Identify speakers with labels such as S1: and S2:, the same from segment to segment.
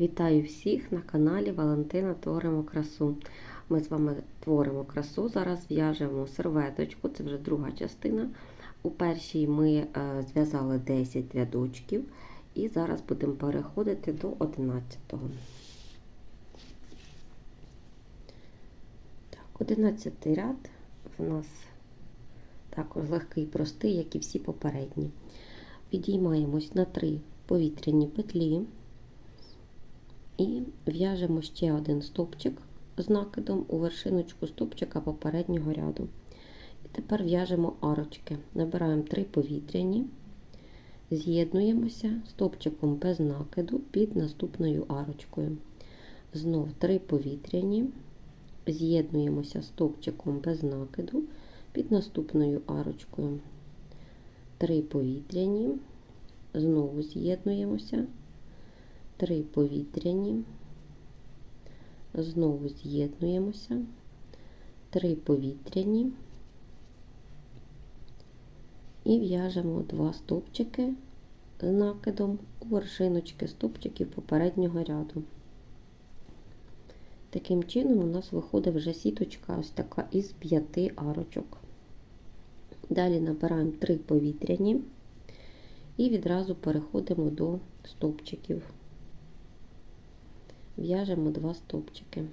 S1: Вітаю всіх на каналі Валентина Творимо красу. Ми з вами творимо красу. Зараз в'яжемо серветочку, це вже друга частина. У першій ми е, зв'язали 10 рядочків і зараз будемо переходити до 11-го. Так, 11 ряд в нас також легкий, простий, як і всі попередні. Підіймаємось на 3 повітряні петлі. І в'яжемо ще один стовпчик з накидом у вершиночку стовпчика попереднього ряду. І тепер в'яжемо арочки. Набираємо 3 повітряні, з'єднуємося стовпчиком без накиду під наступною арочкою. Знов 3 повітряні, з'єднуємося стовпчиком без накиду під наступною арочкою. 3 повітряні, знову з'єднуємося. Три повітряні, знову з'єднуємося, три повітряні і в'яжемо два стовпчики з накидом у вершиночки стовпчиків попереднього ряду. Таким чином у нас виходить вже сіточка ось така із п'яти арочок. Далі набираємо три повітряні і відразу переходимо до стовпчиків в'яжемо два стовпчики.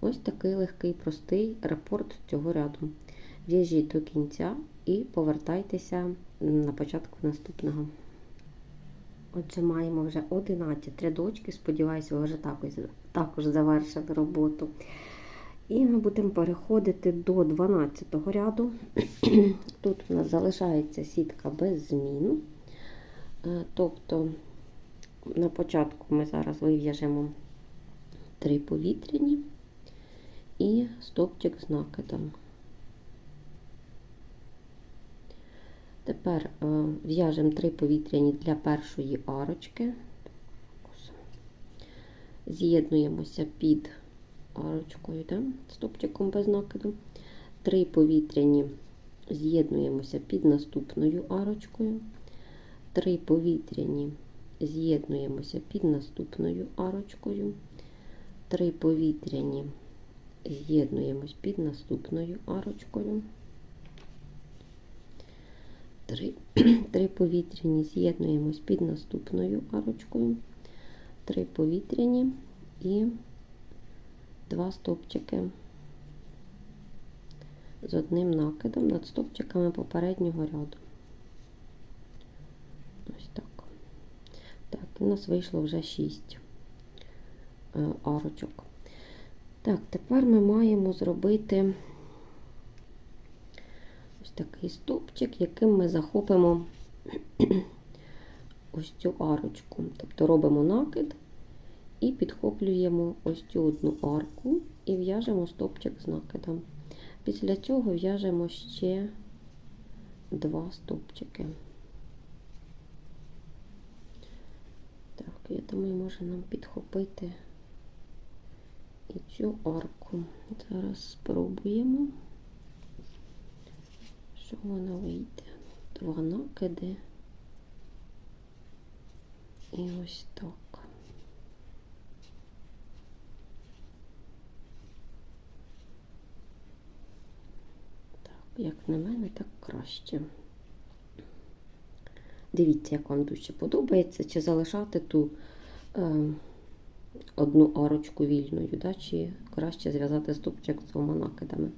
S1: Ось такий легкий, простий рапорт цього ряду. В'яжіть до кінця і повертайтеся на початку наступного. Отже, маємо вже 11 рядочків, сподіваюся, ви вже також, також завершили роботу. І ми будемо переходити до 12 ряду. Тут у нас залишається сітка без змін. Тобто на початку ми зараз вив'яжемо три повітряні і стовпчик з накидом. Тепер в'яжемо три повітряні для першої арочки, з'єднуємося під арочкою, да? стовпчиком без накиду, три повітряні з'єднуємося під наступною арочкою. Три повітряні з'єднуємося під наступною арочкою. Три повітряні з'єднуємось під наступною арочкою. Три, три повітряні з'єднуємось під наступною арочкою. Три повітряні і два стовпчики з одним накидом над стовпчиками попереднього ряду. Ось так. Так, у нас вийшло вже 6 е, арочок. Так, тепер ми маємо зробити ось такий стовпчик, яким ми захопимо ось цю арочку. Тобто робимо накид і підхоплюємо ось цю одну арку і в'яжемо стовпчик з накидом. Після цього в'яжемо ще два стовпчики. Я думаю, може нам підхопити і цю арку. Зараз спробуємо, що воно вийде. Два накиди. І ось так. Так, як на мене, так краще. Дивіться, як вам дужче подобається, чи залишати ту е, одну арочку вільною, да, чи краще зв'язати стопчик з двома накидами.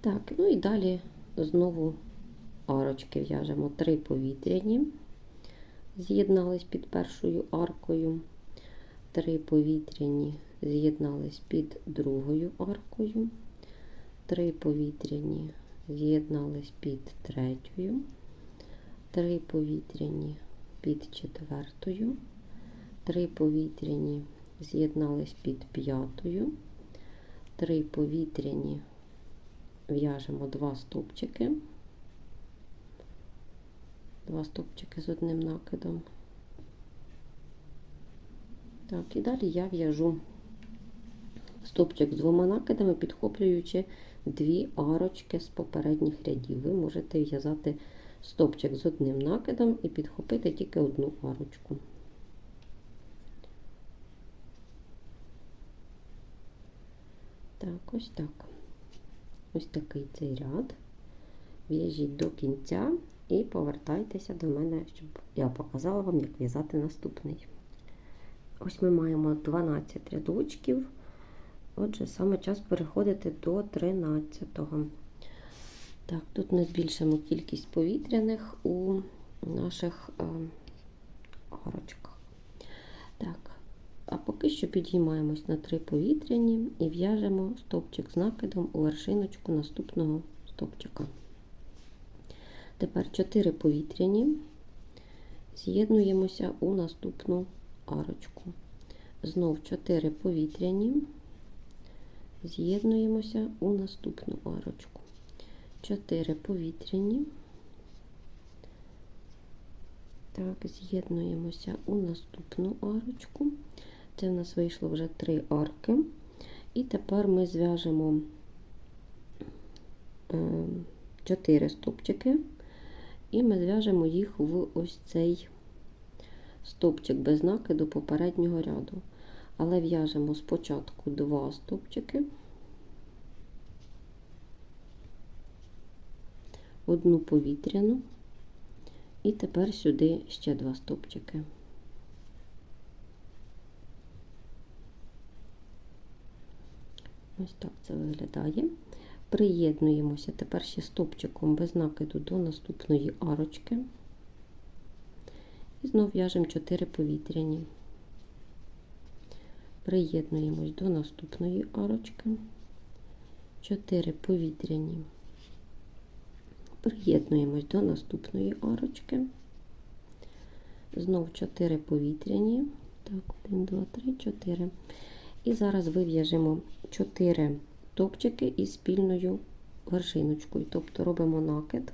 S1: Так, ну і далі знову арочки в'яжемо три повітряні, з'єднались під першою аркою, три повітряні з'єднались під другою аркою, три повітряні з'єднались під третьою. Три повітряні під четвертою, три повітряні з'єднались під п'ятою, три повітряні в'яжемо два стовпчики, два стовпчики з одним накидом. Так, і далі я в'яжу стовпчик з двома накидами, підхоплюючи дві арочки з попередніх рядів. Ви можете в'язати стовпчик з одним накидом і підхопити тільки одну арочку. Так, ось так. Ось такий цей ряд. В'яжіть до кінця і повертайтеся до мене, щоб я показала вам, як в'язати наступний. Ось ми маємо 12 рядочків. Отже, саме час переходити до 13-го. Так, тут ми збільшимо кількість повітряних у наших е, арочках. Так, а поки що підіймаємось на три повітряні і в'яжемо стовпчик з накидом у вершиночку наступного стовпчика. Тепер 4 повітряні, з'єднуємося у наступну арочку. Знов 4 повітряні, з'єднуємося у наступну арочку. 4 повітряні. Так, з'єднуємося у наступну арочку. Це в нас вийшло вже 3 арки. І тепер ми зв'яжемо 4 стопчики, і ми зв'яжемо їх в ось цей стопчик без накиду попереднього ряду. Але в'яжемо спочатку 2 стопчики. Одну повітряну, і тепер сюди ще два стопчики. Ось так це виглядає. Приєднуємося тепер ще стопчиком без накиду до наступної арочки. І знов в'яжемо 4 повітряні. Приєднуємось до наступної арочки, 4 повітряні. Приєднуємось до наступної арочки. Знов 4 повітряні. Так, 1, 2, 3, 4. І зараз вив'яжемо 4 топчики із спільною вершиночкою. Тобто робимо накид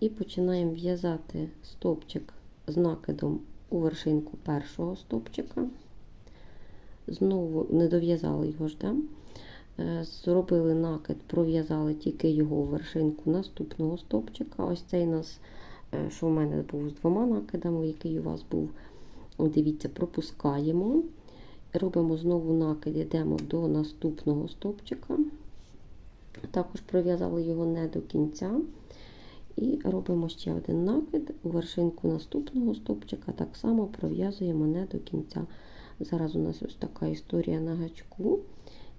S1: і починаємо в'язати стопчик з накидом у вершинку першого стопчика. Знову не дов'язали його ж? Е, зробили накид, пров'язали тільки його вершинку наступного стовпчика. Ось цей нас, е, що в мене був з двома накидами, який у вас був, дивіться, пропускаємо. Робимо знову накид, йдемо до наступного стовпчика. Також пров'язали його не до кінця. І робимо ще один накид у вершинку наступного стовпчика, так само пров'язуємо не до кінця. Зараз у нас ось така історія на гачку.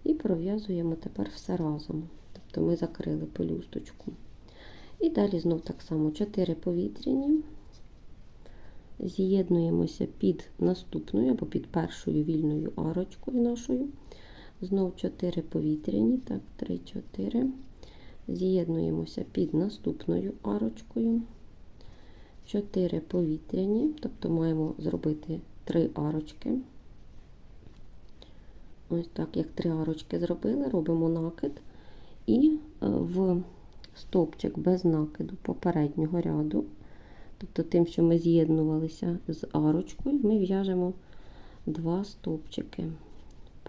S1: І пров'язуємо тепер все разом. Тобто ми закрили пелюсточку. І далі знов так само 4 повітряні, з'єднуємося під наступною або під першою вільною арочкою нашою. Знов 4 повітряні, так, 3, 4. З'єднуємося під наступною арочкою. 4 повітряні, тобто маємо зробити 3 арочки. Ось так, як три арочки зробили, робимо накид і е, в стовпчик без накиду попереднього ряду, тобто тим, що ми з'єднувалися з арочкою, ми в'яжемо два стовпчики.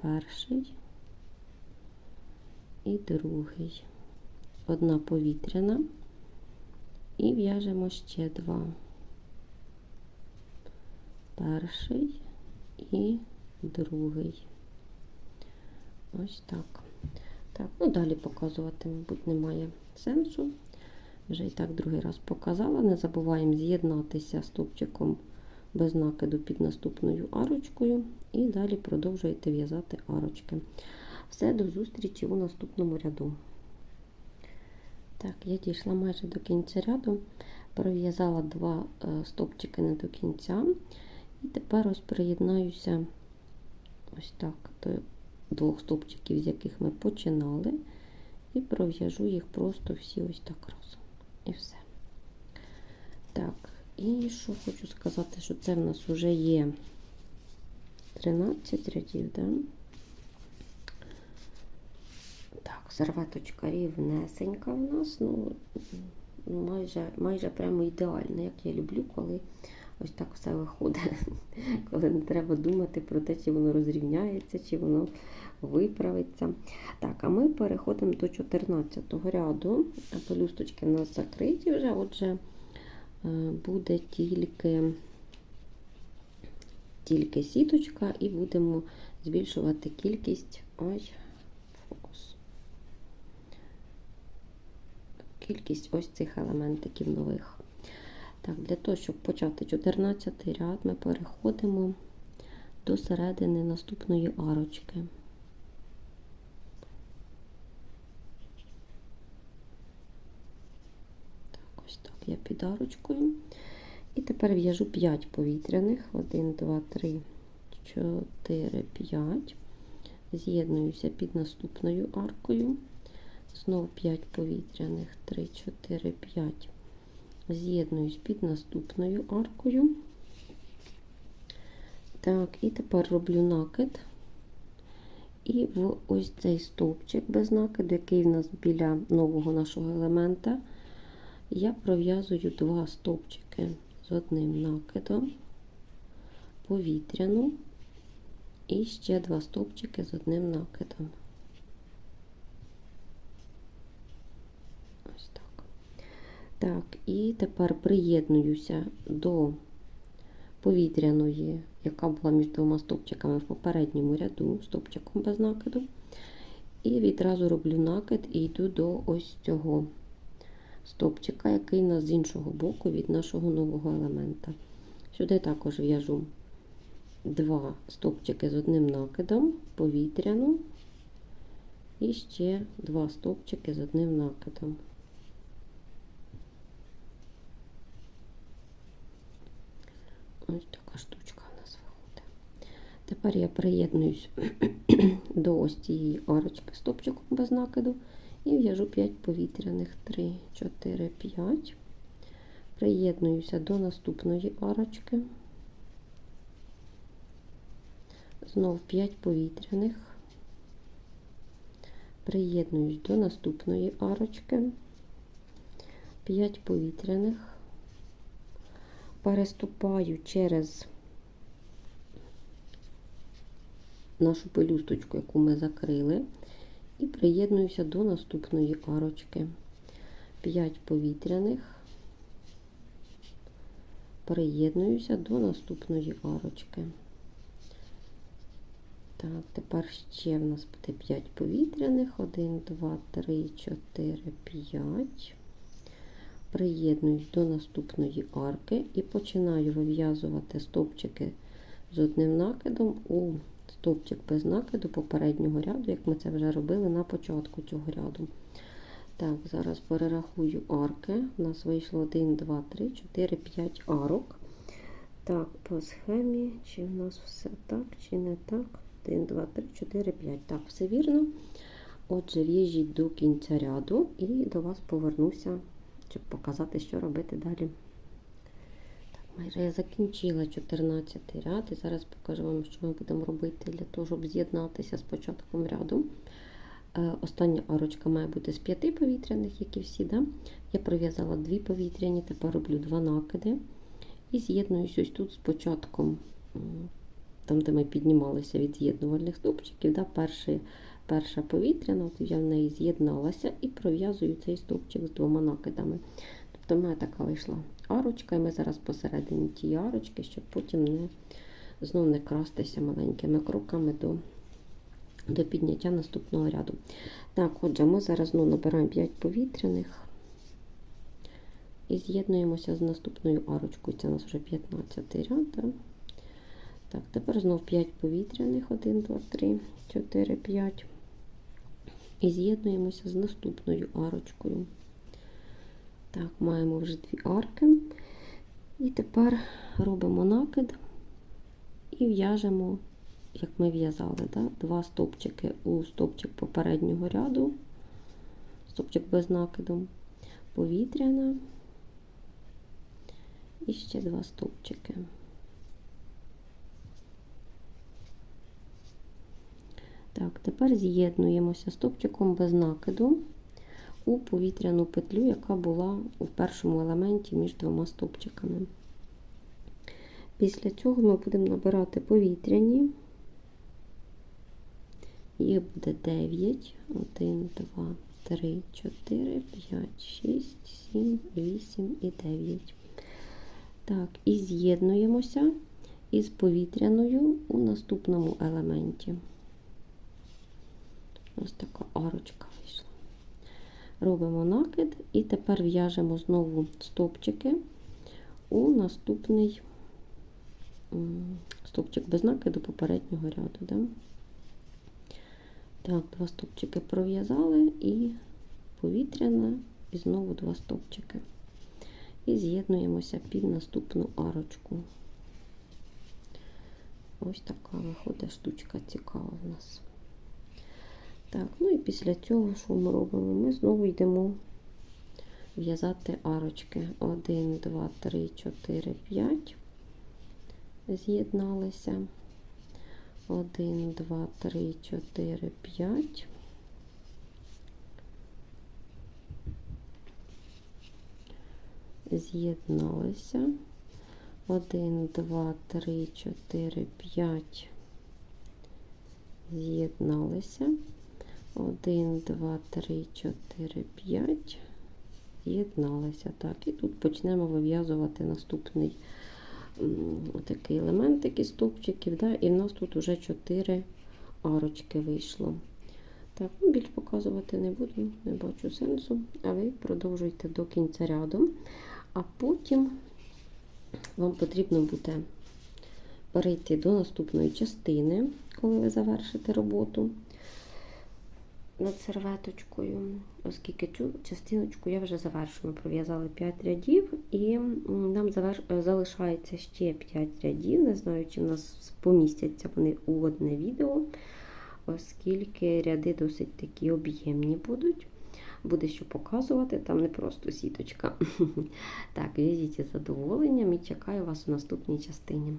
S1: Перший і другий. Одна повітряна, і в'яжемо ще два. Перший і другий. Ось так. Так, ну далі показувати, мабуть, немає сенсу. Вже і так другий раз показала. Не забуваємо з'єднатися стовпчиком без накиду під наступною арочкою. І далі продовжуєте в'язати арочки. Все, до зустрічі у наступному ряду. Так, я дійшла майже до кінця ряду, пров'язала два е, стовпчики не до кінця. І тепер ось приєднаюся ось так до двох стовпчиків, з яких ми починали, і пров'яжу їх просто всі ось так разом. І все. Так, і що хочу сказати, що це в нас вже є 13 рядів, да? Так, серветочка рівнесенька в нас, ну, майже майже прямо ідеальна, як я люблю, коли ось так все виходить, коли не треба думати про те, чи воно розрівняється, чи воно виправиться. Так, а ми переходимо до 14 ряду. Пелюсточки в нас закриті вже, отже, е, буде тільки, тільки сіточка, і будемо збільшувати кількість. Ой, фокус. Кількість ось цих елементиків нових. Так, Для того, щоб почати 14 ряд, ми переходимо до середини наступної арочки. Так, ось так я під арочкою. І тепер в'яжу 5 повітряних. 1, 2, 3, 4, 5. З'єднуюся під наступною аркою. Знову 5 повітряних, 3, 4, 5. З'єднуюсь під наступною аркою. Так, і тепер роблю накид. І в ось цей стовпчик без накиду, який в нас біля нового нашого елемента, я пров'язую два стовпчики з одним накидом, повітряну, і ще два стовпчики з одним накидом. Ось так. Так, і тепер приєднуюся до повітряної, яка була між двома стовпчиками в попередньому ряду, стовпчиком без накиду. І відразу роблю накид і йду до ось цього стовпчика, який у нас з іншого боку від нашого нового елемента. Сюди також в'яжу два стовпчики з одним накидом, повітряну, і ще два стовпчики з одним накидом. Ось така штучка у нас виходить. Тепер я приєднуюсь до ось цієї арочки стопчиком без накиду і в'яжу 5 повітряних 3, 4, 5. Приєднуюся до наступної арочки. Знов 5 повітряних. Приєднуюсь до наступної арочки. 5 повітряних переступаю через нашу пелюсточку, яку ми закрили, і приєднуюся до наступної арочки. 5 повітряних, приєднуюся до наступної арочки. Так, тепер ще в нас буде 5 повітряних. 1, 2, 3, 4, 5 приєднуюсь до наступної арки і починаю вив'язувати стовпчики з одним накидом у стовпчик без накиду попереднього ряду, як ми це вже робили на початку цього ряду. Так, зараз перерахую арки. У нас вийшло 1, 2, 3, 4, 5 арок. Так, по схемі, чи в нас все так, чи не так. 1, 2, 3, 4, 5. Так, все вірно. Отже, в'їжджіть до кінця ряду і до вас повернуся щоб показати, що робити далі. Так, майже я закінчила 14 ряд, і зараз покажу вам, що ми будемо робити для того, щоб з'єднатися з початком ряду. Е, остання арочка має бути з 5 повітряних, як і всі. Да? Я пров'язала 2 повітряні, тепер роблю 2 накиди. І з'єднуюсь ось тут з початком, там, де ми піднімалися від з'єднувальних стовпчиків. Да? Перший перша повітряна, от я в неї з'єдналася і пров'язую цей стовпчик з двома накидами. Тобто в мене така вийшла арочка, і ми зараз посередині тієї арочки, щоб потім не знов не крастися маленькими кроками до до підняття наступного ряду. Так, отже, ми зараз знову набираємо 5 повітряних і з'єднуємося з наступною арочкою. Це у нас вже 15 ряд. Так? Так, тепер знов 5 повітряних, 1, 2, 3, 4, 5 і з'єднуємося з наступною арочкою. Так, маємо вже дві арки. І тепер робимо накид і в'яжемо, як ми в'язали, да? два стовпчики у стовпчик попереднього ряду, стовпчик без накиду, повітряна і ще два стовпчики. Так, тепер з'єднуємося стопчиком без накиду у повітряну петлю, яка була у першому елементі між двома стопчиками. Після цього ми будемо набирати повітряні. Їх буде 9, 1, 2, 3, 4, 5, 6, 7, 8 і 9. Так, і з'єднуємося із повітряною у наступному елементі. Ось така арочка вийшла. Робимо накид і тепер в'яжемо знову стовпчики у наступний стовпчик без накиду попереднього ряду. Да? Так, два стовпчики пров'язали і повітряна, і знову два стовпчики. І з'єднуємося під наступну арочку. Ось така виходить штучка цікава в нас. Так, ну і після цього, що ми робимо? Ми знову йдемо в'язати арочки. 1, 2, 3, 4, 5. З'єдналися. 1, 2, 3, 4, 5. З'єдналися. 1, 2, 3, 4, 5. З'єдналися. 1, 2, 3, 4, 5. З'єдналися. Так, і тут почнемо вив'язувати наступний такий елементик із стовпчиків. Да? І в нас тут вже 4 арочки вийшло. Так, ну, більш показувати не буду, не бачу сенсу, а ви продовжуйте до кінця ряду, а потім вам потрібно буде перейти до наступної частини, коли ви завершите роботу над серветочкою, оскільки цю частиночку я вже завершу. Ми пров'язали 5 рядів, і нам залишається ще 5 рядів. Не знаю, чи в нас помістяться вони у одне відео, оскільки ряди досить такі об'ємні будуть. Буде що показувати, там не просто сіточка. Так, в'яжіть із задоволенням і чекаю вас у наступній частині.